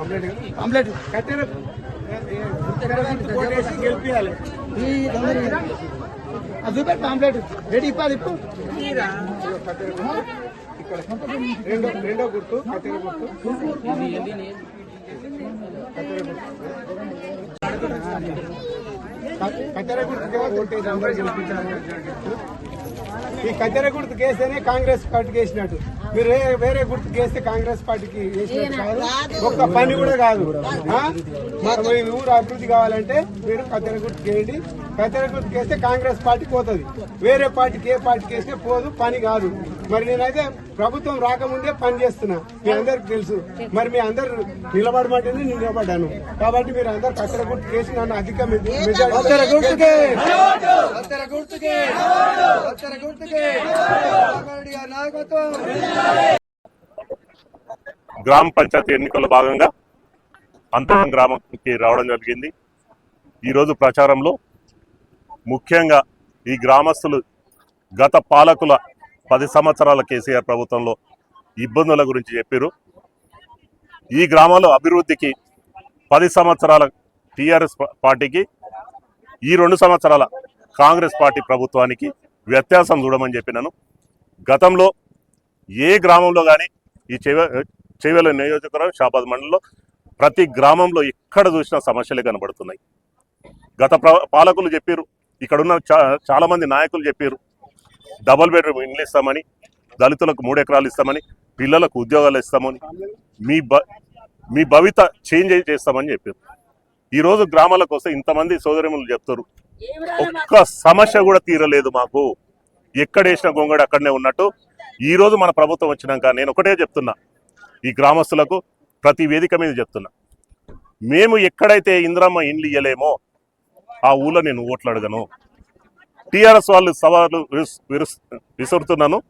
Complete. గుర్తు అది చూపెట్టు పాంప్లెట్ రెడీ ఇప్పాది ఇప్పు. రెండో రెండో గుర్తు. కట్టెల గుర్తు. కత్తెర గుర్తుకే కొట్టేసి అందరూ గెలిపించాలి ఈ కత్తెర గుర్తు కేస్తేనే కాంగ్రెస్ పార్టీకి వేసినట్టు. మీరు వేరే గుర్తు కేస్తే కాంగ్రెస్ పార్టీకి వేసినట్టు కాదు. ఒక్క పని కూడా కాదు? మరి మీ ఊరు అభివృద్ధి కావాలంటే మీరు కత్తెర గుర్తు చేయండి కత్తెర గుర్తు కేస్తే కాంగ్రెస్ పార్టీకి పోతుంది. వేరే పార్టీకి ఏ పార్టీకి వేస్తే పోదు పని కాదు. మరి నేనైతే ప్రభుత్వం రాకముందే పని చేస్తున్నా. మీ అందరికి తెలుసు. మరి మీ అందరు నిలబడమంటేనే నేను నిలబడ్డాను. కాబట్టి మీరు అందరు కత్తెర గుర్తు కేసి నన్ను అధిక గ్రామ పంచాయతీ ఎన్నికల్లో భాగంగా అంతరం గ్రామంకి రావడం జరిగింది. ఈరోజు ప్రచారంలో ముఖ్యంగా ఈ గ్రామస్తులు గత పాలకుల పది సంవత్సరాల కేసీఆర్ ప్రభుత్వంలో ఇబ్బందుల గురించి చెప్పారు ఈ గ్రామంలో అభివృద్ధికి పది సంవత్సరాల టీఆర్ఎస్ పార్టీకి ఈ రెండు సంవత్సరాల కాంగ్రెస్ పార్టీ ప్రభుత్వానికి వ్యత్యాసం చూడమని చెప్పినాను. గతంలో ఏ గ్రామంలో కానీ ఈ చెవ చెవెల నియోజకవర్గం షాబాద్ మండలంలో ప్రతి గ్రామంలో ఎక్కడ చూసినా సమస్యలే కనబడుతున్నాయి. గత ప్ర- పాలకులు చెప్పారు ఇక్కడున్న చా చాలా మంది నాయకులు చెప్పారు డబల్ బెడ్రూమ్ ఇండ్లు ఇస్తామని దళితులకు మూడు ఎకరాలు ఇస్తామని పిల్లలకు ఉద్యోగాలు ఇస్తామని మీ బ మీ భవిత చేంజ్ చేస్తామని చెప్పారు. ఈరోజు గ్రామాలకు వస్తే ఇంతమంది సోదరిములు చెప్తారు. ఒక్క సమస్య కూడా తీరలేదు మాకు. ఎక్కడ వేసిన గొంగడు అక్కడనే ఉన్నట్టు. ఈరోజు మన ప్రభుత్వం వచ్చినాక నేను ఒకటే చెప్తున్నా. ఈ గ్రామస్తులకు ప్రతి వేదిక మీద చెప్తున్నా. మేము ఎక్కడైతే ఇంద్రమ్మ ఇండ్లు ఇయ్యలేమో ఆ ఊళ్ళో నేను ఓట్లు అడగను. టీఆర్ఎస్ వాళ్ళు సవాలు విరుస్- విరుస్- విసురుతున్నాను.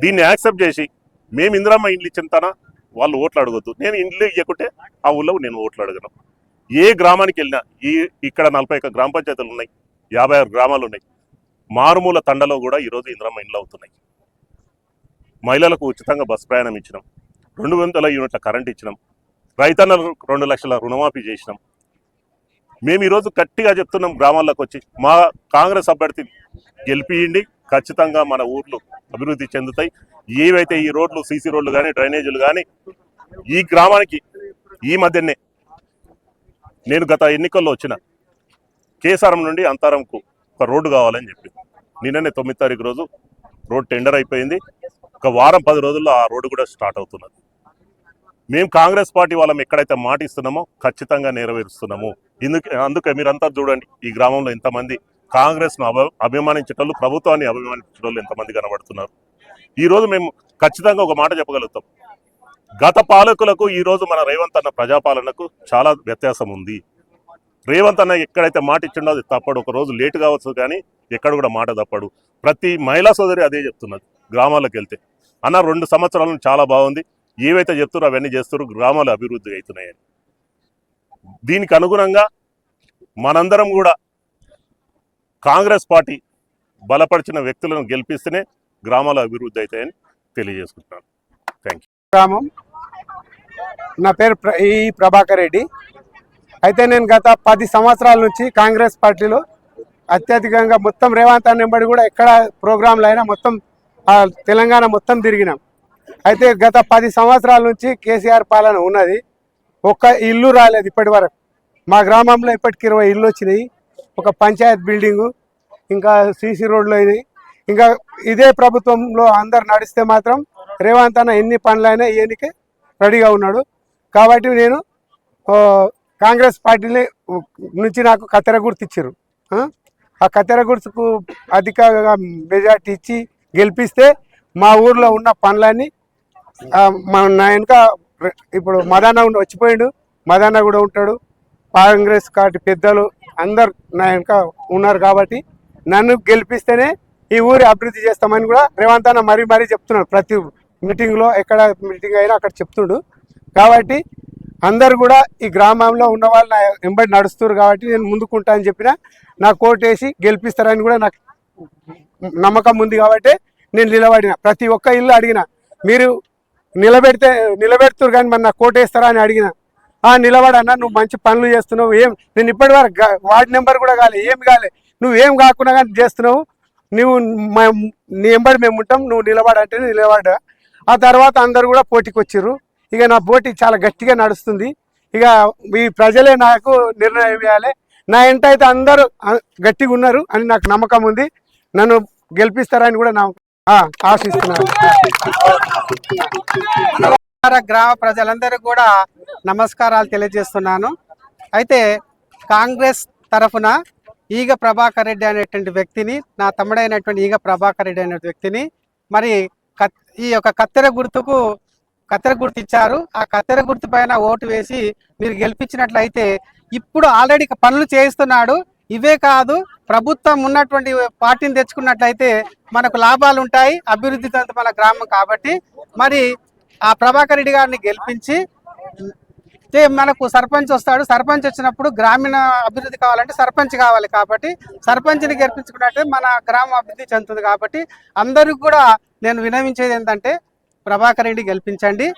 దీన్ని యాక్సెప్ట్ చేసి మేము ఇందిరామ్మ ఇండ్లు ఇచ్చిన తన వాళ్ళు ఓట్లు అడగొద్దు. నేను ఇండ్లు ఇవ్వకుంటే ఆ ఊళ్ళో నేను ఓట్లు అడగను. ఏ గ్రామానికి వెళ్ళినా ఈ ఇక్కడ నలభై ఒక్క గ్రామ పంచాయతీలు ఉన్నాయి యాభై ఆరు గ్రామాలు ఉన్నాయి. మారుమూల తండలో కూడా ఈరోజు ఇందిరామ్మ ఇండ్లు అవుతున్నాయి. మహిళలకు ఉచితంగా బస్ ప్రయాణం ఇచ్చినాం. రెండు వందల యూనిట్ల కరెంట్ ఇచ్చినాం. రైతన్నలకు రెండు లక్షల రుణమాఫీ చేసినాం. మేము ఈరోజు గట్టిగా చెప్తున్నాం గ్రామాల్లోకి వచ్చి మా కాంగ్రెస్ అభ్యర్థి గెలిపియండి. ఖచ్చితంగా మన ఊర్లు అభివృద్ధి చెందుతాయి. ఏవైతే ఈ రోడ్లు సీసీ రోడ్లు కానీ డ్రైనేజీలు కానీ ఈ గ్రామానికి ఈ మధ్యనే నేను గత ఎన్నికల్లో వచ్చిన కేసారం నుండి అంతారంకు ఒక రోడ్డు కావాలని చెప్పి నిన్ననే తొమ్మిది తారీఖు రోజు రోడ్ టెండర్ అయిపోయింది. ఒక వారం పది రోజుల్లో ఆ రోడ్డు కూడా స్టార్ట్ అవుతున్నది. మేము కాంగ్రెస్ పార్టీ వాళ్ళం ఎక్కడైతే మాట ఇస్తున్నామో ఖచ్చితంగా నెరవేరుస్తున్నాము. ఇందుకే అందుకే మీరంతా చూడండి ఈ గ్రామంలో ఎంతమంది కాంగ్రెస్ను అభి అభిమానించేటోళ్ళు ప్రభుత్వాన్ని అభిమానించేటోళ్ళు ఎంతమంది కనబడుతున్నారు. ఈ రోజు మేము ఖచ్చితంగా ఒక మాట చెప్పగలుగుతాం. గత పాలకులకు ఈ రోజు మన రేవంత్ అన్న ప్రజాపాలనకు చాలా వ్యత్యాసం ఉంది. రేవంత్ అన్న ఎక్కడైతే మాట ఇచ్చిండో అది తప్పడు. ఒక రోజు లేట్ కావచ్చు కానీ ఎక్కడ కూడా మాట తప్పడు. ప్రతి మహిళా సోదరి అదే చెప్తున్నది గ్రామాలకు వెళ్తే. అన్న రెండు సంవత్సరాలను చాలా బాగుంది. ఏవైతే చెప్తారో అవన్నీ చేస్తారు గ్రామాలు అభివృద్ధి అవుతున్నాయని. దీనికి అనుగుణంగా మనందరం కూడా కాంగ్రెస్ పార్టీ బలపరిచిన వ్యక్తులను గెలిపిస్తేనే గ్రామాల అభివృద్ధి అవుతాయని తెలియజేసుకుంటున్నాను. థ్యాంక్ గ్రామం. నా పేరు ప్ర- ఈ ప్రభాకర్ రెడ్డి. అయితే నేను గత పది సంవత్సరాల నుంచి కాంగ్రెస్ పార్టీలో అత్యధికంగా మొత్తం రేవంత్ అన్న కూడా ఎక్కడ ప్రోగ్రాంలు అయినా మొత్తం తెలంగాణ మొత్తం తిరిగినాం. అయితే గత పది సంవత్సరాల నుంచి కేసీఆర్ పాలన ఉన్నది. ఒక్క ఇల్లు రాలేదు ఇప్పటి వరకు. మా గ్రామంలో ఇప్పటికి ఇరవై ఇల్లు వచ్చినాయి. ఒక పంచాయత్ బిల్డింగు ఇంకా సీసీ రోడ్లు అయినాయి. ఇంకా ఇదే ప్రభుత్వంలో అందరు నడిస్తే మాత్రం రేవంత్ అన్న ఎన్ని పనులైనా ఈయనకి రెడీగా ఉన్నాడు. కాబట్టి నేను కాంగ్రెస్ పార్టీని నుంచి నాకు కత్తెర గుర్తు ఇచ్చారు. ఆ? కత్తెర గుర్తుకు అధికంగా మెజార్టీ ఇచ్చి గెలిపిస్తే మా ఊర్లో ఉన్న పనులన్నీ మా వెనుక ఇప్పుడు మదన్న వచ్చిపోయిండు. మదన్న కూడా ఉంటాడు. కాంగ్రెస్ కాటి పెద్దలు అందరు నా వెనుక ఉన్నారు కాబట్టి నన్ను గెలిపిస్తేనే ఈ ఊరి అభివృద్ధి చేస్తామని కూడా రేవంత్ అన్న మరీ మరీ చెప్తున్నాడు ప్రతి మీటింగ్లో ఎక్కడ మీటింగ్ అయినా అక్కడ చెప్తుండు. కాబట్టి అందరు కూడా ఈ గ్రామంలో ఉన్న వాళ్ళు నా వెంబడి నడుస్తారు కాబట్టి నేను ముందుకుంటా అని చెప్పిన నా కోటేసి గెలిపిస్తారని కూడా నాకు నమ్మకం ఉంది కాబట్టి నేను నిలబడిన. ప్రతి ఒక్క ఇల్లు అడిగిన మీరు నిలబెడితే నిలబెడుతురు కానీ మరి నాకు కోటేస్తారా అని అడిగిన. ఆ నిలబడన్నా నువ్వు మంచి పనులు చేస్తున్నావు ఏం నేను ఇప్పటి వరకు వార్డు నెంబర్ కూడా కాలే ఏం కాలే నువ్వు ఏం కాకుండా కానీ చేస్తున్నావు. నువ్వు మా- నీ ఎంబడి మేము ఉంటాం నువ్వు నిలబడంటే నిలబడ ఆ తర్వాత అందరు కూడా పోటీకి వచ్చిర్రు. ఇక నా పోటీ చాలా గట్టిగా నడుస్తుంది. ఇక ఈ ప్రజలే నాకు నిర్ణయం ఇవ్వాలి. నా ఇంట అయితే అందరూ గట్టిగా ఉన్నారు అని నాకు నమ్మకం ఉంది. నన్ను గెలిపిస్తారని కూడా నా ఆశిస్తున్నాను గ్రామ ప్రజలందరూ కూడా నమస్కారాలు తెలియజేస్తున్నాను. అయితే కాంగ్రెస్ తరఫున ఈగ ప్రభాకర్ రెడ్డి అనేటువంటి వ్యక్తిని నా తమ్ముడైనటువంటి ఈగ ప్రభాకర్ రెడ్డి అనే వ్యక్తిని మరి కత్- ఈ యొక్క కత్తెర గుర్తుకు కత్తెర గుర్తు ఇచ్చారు. ఆ కత్తెర గుర్తు పైన ఓటు వేసి మీరు గెలిపించినట్లయితే ఇప్పుడు ఆల్రెడీ పనులు చేయిస్తున్నాడు. ఇవే కాదు ప్రభుత్వం ఉన్నటువంటి పార్టీని తెచ్చుకున్నట్లయితే మనకు లాభాలు ఉంటాయి అభివృద్ధి చెందుతుంది మన గ్రామం కాబట్టి. మరి ఆ ప్రభాకర్ రెడ్డి గారిని గెలిపించి మనకు సర్పంచ్ వస్తాడు సర్పంచ్ వచ్చినప్పుడు గ్రామీణ అభివృద్ధి కావాలంటే సర్పంచ్ కావాలి కాబట్టి సర్పంచ్ని గెలిపించుకున్నట్టే మన గ్రామం అభివృద్ధి చెందుతుంది కాబట్టి అందరికి కూడా నేను వినవించేది ఏంటంటే ప్రభాకర్ రెడ్డి గెలిపించండి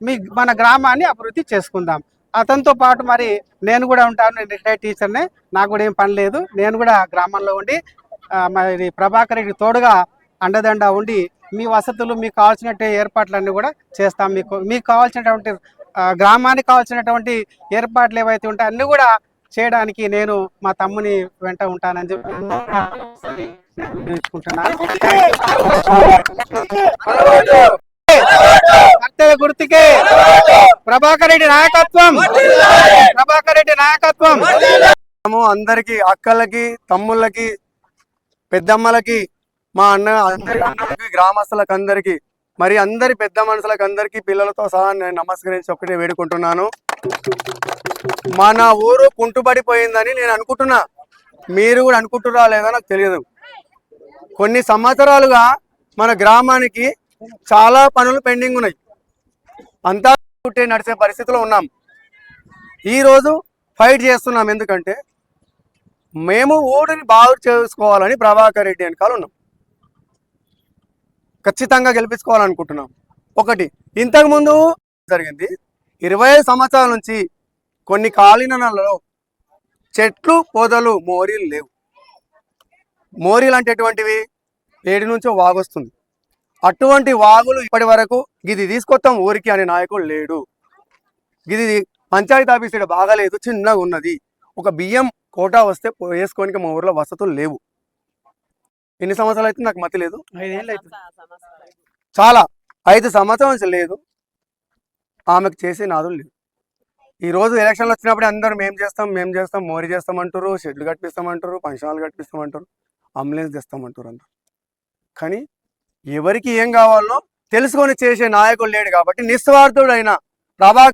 మీ మన గ్రామాన్ని అభివృద్ధి చేసుకుందాం. అతనితో పాటు మరి నేను కూడా ఉంటాను. నేను రిటైర్డ్ టీచర్నే. నాకు కూడా ఏం పని లేదు. నేను కూడా గ్రామంలో ఉండి మరి ప్రభాకర్ రెడ్డి తోడుగా అండదండ ఉండి మీ వసతులు మీకు కావాల్సినట్టు ఏర్పాట్లన్నీ కూడా చేస్తాం. మీకు మీకు కావాల్సినటువంటి గ్రామానికి కావాల్సినటువంటి ఏర్పాట్లు ఏవైతే ఉంటాయో అన్ని కూడా చేయడానికి నేను మా తమ్ముని వెంట ఉంటానని చెప్పి కర్తవ్య గుర్తుకే. ప్రభాకర్ రెడ్డి నాయకత్వం. ప్రభాకర్ రెడ్డి నాయకత్వం. అందరికి అక్కలకి తమ్ముళ్ళకి పెద్దమ్మలకి మా అన్న అందరి గ్రామస్తులకు అందరికి మరి అందరి పెద్ద మనుషులకు అందరికి పిల్లలతో సహా నేను నమస్కరించి ఒకటే వేడుకుంటున్నాను. మన ఊరు కుంటుపడిపోయిందని నేను అనుకుంటున్నా. మీరు కూడా అనుకుంటురా లేదా నాకు తెలియదు. కొన్ని సంవత్సరాలుగా మన గ్రామానికి చాలా పనులు పెండింగ్ ఉన్నాయి. అంతా చుట్టే నడిచే పరిస్థితిలో ఉన్నాం. ఈ రోజు ఫైట్ చేస్తున్నాం. ఎందుకంటే మేము ఓటుని బాగు చేసుకోవాలని ప్రభాకర్ రెడ్డి వెనకాల ఉన్నాం. ఖచ్చితంగా గెలిపించుకోవాలనుకుంటున్నాం. ఒకటి ఇంతకుముందు జరిగింది. ఇరవై సంవత్సరాల నుంచి కొన్ని కాలినలలో చెట్లు పొదలు మోరీలు లేవు. మోరీలు అంటే ఎటువంటివి? ఏడు నుంచో వాగొస్తుంది అటువంటి వాగులు ఇప్పటి వరకు ఇది తీసుకొస్తాం ఊరికి అనే నాయకుడు లేడు. ఇది పంచాయతీ ఆఫీస్ ఇక్కడ బాగాలేదు చిన్నగా ఉన్నది. ఒక బియ్యం కోటా వస్తే వేసుకోనికి మా ఊర్లో వసతులు లేవు. ఎన్ని సంవత్సరాలు అయితే నాకు మతి లేదు? చాలా. ఐదు సంవత్సరాల నుంచి లేదు. ఆమెకు చేసే నాదులు లేవు. ఈ రోజు ఎలక్షన్లు వచ్చినప్పుడు అందరూ మేము చేస్తాం మేము చేస్తాం మోరీ చేస్తామంటారు షెడ్లు కట్టిస్తామంటారు పంచనాలు కట్టిస్తామంటారు అంబులెన్స్ తెస్తామంటారు అందరు. కానీ ఎవరికి ఏం కావాలో తెలుసుకొని చేసే నాయకుడు లేడు కాబట్టి నిస్వార్థుడైన ప్రభా